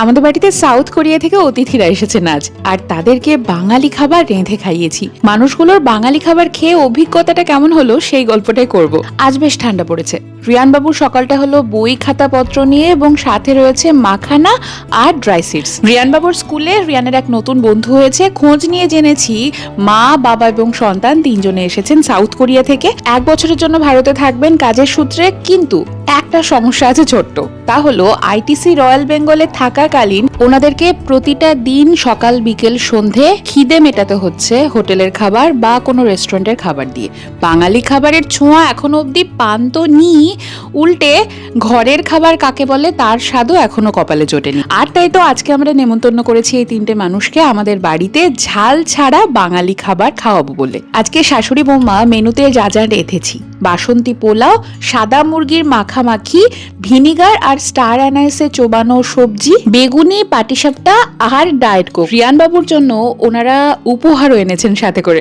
আমাদের বাড়িতে south Korea থেকে অতিথিরা এসেছেন আজ আর তাদেরকে বাঙালি খাবার রেঁধে খাইয়েছি। মানুষগুলোর বাঙালি খাবার খেয়ে অভিজ্ঞতাটা কেমন হলো সেই গল্পটাই করব। আজ বেশ ঠান্ডা পড়েছে। রিয়ান বাবুর সকালটা হলো বই খাতাপত্র নিয়ে এবং সাথে রয়েছে মাখানা আর ড্রাই সিডস রিয়ান বাবুর স্কুলে রিয়ানের এক নতুন বন্ধু হয়েছে। খোঁজ নিয়ে জেনেছি মা, বাবা এবং সন্তান তিনজনে এসেছেন সাউথ কোরিয়া থেকে। এক বছরের জন্য ভারতে থাকবেন কাজের সূত্রে। কিন্তু একটা সমস্যা আছে ছোট্ট। তা হলো, আইটিসি রয়্যাল বেঙ্গলে থাকাকালীন ওনাদেরকে প্রতিটা দিন সকাল, বিকেল, সন্ধে খিদে মেটাতে হচ্ছে হোটেলের খাবার বা কোনো রেস্টুরেন্টের খাবার দিয়ে। বাঙালি খাবারের ছোঁয়া এখনও অবধি পান তো নি। উল্টে ঘরের খাবার কাকে বলে, তার স্বাদও এখনও কপালে জোটেনি। আর তাই তো আজকে আমরা নেমন্তন্ন করেছি এই তিনটে মানুষকে আমাদের বাড়িতে। ঝাল ছাড়া বাঙালি খাবার খাওয়াবো বলে। আজকে শাশুড়ি বৌমা মেনুতে যা যা রেঁধেছি বাসন্তী পোলাও, সাদা মুরগির মাখামাখি, ভিনিগার আর স্টার অ্যানাইসে চোবানো সবজি, বেগুনি, পাটিসাপটা আর ডায়েট কোক। রিয়ানবাবুর জন্য ওনারা উপহারও এনেছেন সাথে করে।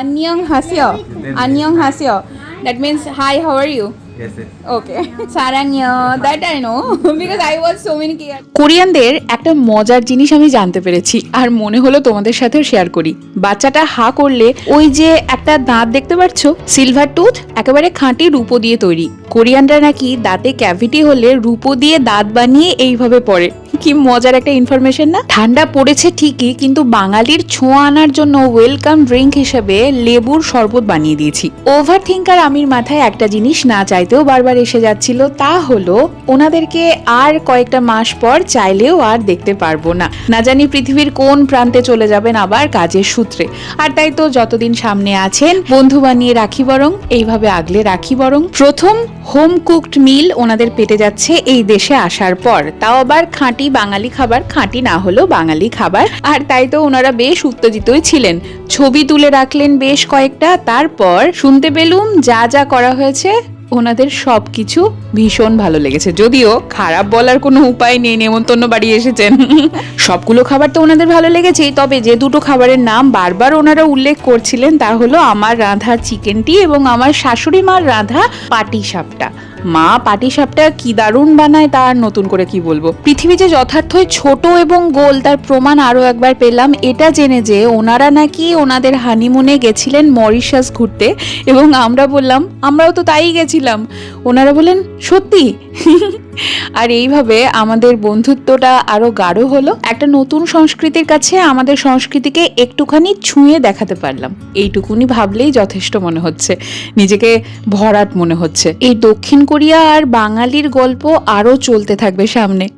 আনিয়ং হাসিও আনিয়ং হাসিও। That means hi how are you you? Yes, yes. Okay. Sarangyo. That I know because I watched so many K- কোরিয়ানদের একটা মজার জিনিস আমি জানতে পেরেছি আর মনে হলো তোমাদের সাথেও শেয়ার করি বাচ্চাটা হা করলে ওই যে একটা দাঁত দেখতে পাচ্ছ সিলভার টুথ একেবারে খাঁটি রূপো দিয়ে তৈরি কোরিয়ানরা নাকি দাঁতে ক্যাভিটি হলে রূপো দিয়ে দাঁত বানিয়ে এইভাবে পড়ে কি মজার একটা ইনফরমেশন না? ঠান্ডা পড়েছে ঠিকই, কিন্তু বাঙালির ছোঁয়া আনার জন্য ওয়েলকাম ড্রিঙ্ক হিসেবে লেবুর শরবত বানিয়ে দিয়েছি। ওভার থিঙ্কার আমির মাথায় একটা জিনিস না চাইতেও বারবার এসে যাচ্ছিল, তা হলো ওনাদেরকে আর কয়েকটা মাস পর চাইলেও আর দেখতে পারব না। না জানি পৃথিবীর কোন প্রান্তে চলে যাবেন আবার কাজের সূত্রে। আর তাই তো যতদিন সামনে আছেন, বন্ধু বানিয়ে রাখি বরং, এইভাবে আগলে রাখি বরং। প্রথম হোম কুকড মিল ওনাদের পেটে যাচ্ছে এই দেশে আসার পর। তাও আবার খাঁটি বাঙালি খাবার, খাঁটি না হলেও বাঙালি খাবার। আর তাই তো ওনারা বেশ উত্তেজিতই ছিলেন। ছবি তুলে রাখলেন বেশ কয়েকটা। তারপর শুনতে পেলুম, যা যা করা হয়েছে, ওনাদের সব কিছু ভীষণ ভালো লেগেছে। যদিও খারাপ বলার কোনো উপায় নেই, নেমন্তন্ন বাড়ি এসেছেন। সবগুলো খাবার তো ওনাদের ভালো লেগেছেই। তবে যে দুটো খাবারের নাম বারবার ওনারা উল্লেখ করছিলেন, তা হলো আমার রাঁধা চিকেনটি এবং আমার শাশুড়ি মার রাঁধা পাটি সাপটা। মা পাটি সাপটা কি দারুণ বানায় তার নতুন করে কি বলব? পৃথিবী যে যথার্থই ছোট এবং গোল, তার প্রমাণ আরও একবার পেলাম। এটা জেনে যে ওনারা নাকি ওনাদের হানিমুনে গেছিলেন মরিশাস ঘুরতে এবং আমরা বললাম, আমরাও তো তাই গেছিলাম। ওনারা বলেন সত্যি? আর এইভাবে আমাদের বন্ধুত্বটা আরও গাঢ় হলো। একটা নতুন সংস্কৃতির কাছে আমাদের সংস্কৃতিকে একটুখানি ছুঁয়ে দেখাতে পারলাম। এইটুকুনি ভাবলেই যথেষ্ট মনে হচ্ছে। নিজেকে ভরাট মনে হচ্ছে। এই দক্ষিণ কোরিয়া আর বাঙালির গল্প আরও চলতে থাকবে সামনে।